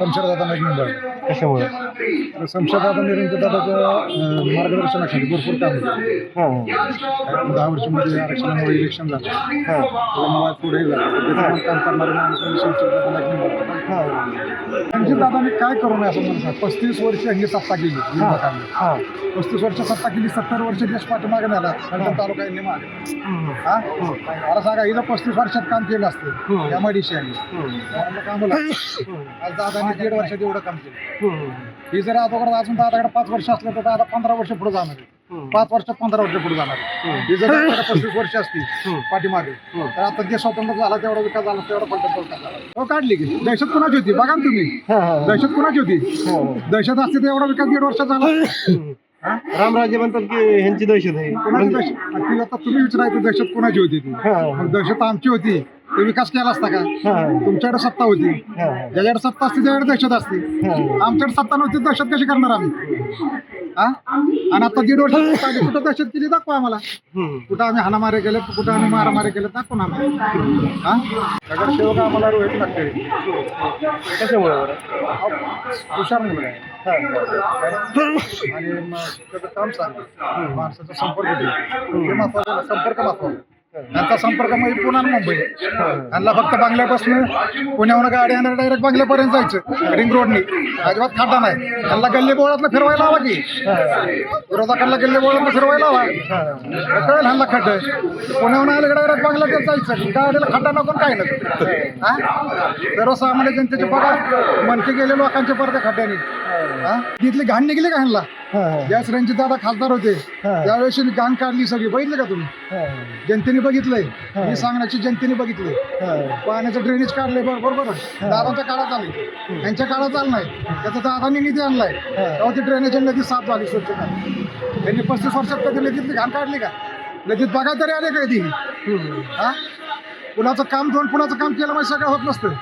शमशेरदादा नाईक मुंबई कशामुळे? शमशेरदादा निरंजन दादाच्या अं, मार्गदर्शनाखाली भरपूर काम झालं. हां. दहा वर्षामध्ये आरक्षणामुळे इलेक्शन झालं. हां. त्यामुळे पुढे झालं काम करणारे माणूस म्हणजे शमशेरदादा हां. रणजितदादांनी काय करू नये असं सांग पस्तीस वर्ष ही सत्ता केली हां. पस्तीस वर्ष सत्ता केली सत्तर वर्ष देश पाठीमागे फलटण तालुका यांनी मागे. हा? मला सांगा हिला पस्तीस वर्षात काम केलं असतं. मडीशी आणि काम आज दादाने दीड वर्षात एवढं काम केलं. ही जर अगोदर अजून दादाकडे पाच वर्ष असलं तर दादा पंधरा वर्ष पुढे जाणार आहे. पाच वर्षात पंधरा वर्ष पुढे जाणार आहे. ही. जर दादाकडे पस्तीस वर्ष असती पाठीमागे तर आता जे स्वतंत्र झाला तेवढा विकास झाला तेवढा तालुका झाला हो काढली की. दहशत कुणाची होती? बघा ना तुम्ही. दहशत कुणाची होती? दहशत असते तर एवढा विकास दीड वर्षात झाला. हा? रामराजे म्हणतात की ह्यांची दहशत आहे. कोणाची दहशत? ती आता तुम्ही विचारायचं दहशत कोणाची होती ती? हा. मग दहशत आमची होती. ते विकास केला असता का. तुमच्याकडे सत्ता होती. ज्याच्याकडे सत्ता असते त्याच्याकडे दहशत असते. आमच्याकडे सत्ता नव्हती दहशत कशी करणार आम्ही? हा? आणि आता दीड वर्ष कुठं दहशत केली दाखवा आम्हाला. कुठं आम्ही हाणामारे केले कुठं आम्ही मारामारे केले दाखवा ना आम्ही हा? नगरसेवक आम्हाला रोहित लागते कशामुळे? हुशार मुलगा आहे. आणि काम सांग. माणसाचा संपर्क महत्वाचं संपर्क महत्त्वाचा त्यांचा संपर्क म्हणजे पुन्हा मुंबई. त्यांना फक्त बांगल्यापासून पुण्याहून गाडी आणि डायरेक्ट बांगल्यापर्यंत जायचं रिंग रोडनी अजिबात खाटा नाही. त्यांना गल्ली बोळातनं फिरवायला हवा की. विरोधकांना गल्ली बोळातनं फिरवायला हवा कळेल ह्यांना खड्ड पुण्याहून आले डायरेक्ट बांगल्यादेश जायचं. गाडीला खड्डा नको काय नको हा? सर्वसामान्य जनतेचे पगार मनके गेले लोकांचे पडते खड्ड्याने. हा? तिथली घाण निघली का ह्यांना? ज्यावेळेस रणजित दादा खासदार होते. त्यावेळेस घाण काढली सगळी. बघितलं का तुम्ही? हा. जनतेने बघितलंय. मी सांगण्याची जनतेने बघितलंय हा. पाण्याचं ड्रेनेज काढलंय. बरोबर. बरोबर दादाच्या काळात आले. त्यांच्या काळात आलं नाही. त्याचा दादांनी निधी आणलाय. तेव्हा ती ड्रेनेज नदी साफ झाली स्वच्छता त्यांनी पस्तीस वर्षात कधी नदीतली घाण काढली का? नदीत बघा तरी आले का ती हम्म. हा? कुणाचं काम दोन कुणाचं काम केलं म्हणजे सगळं होत नसतं.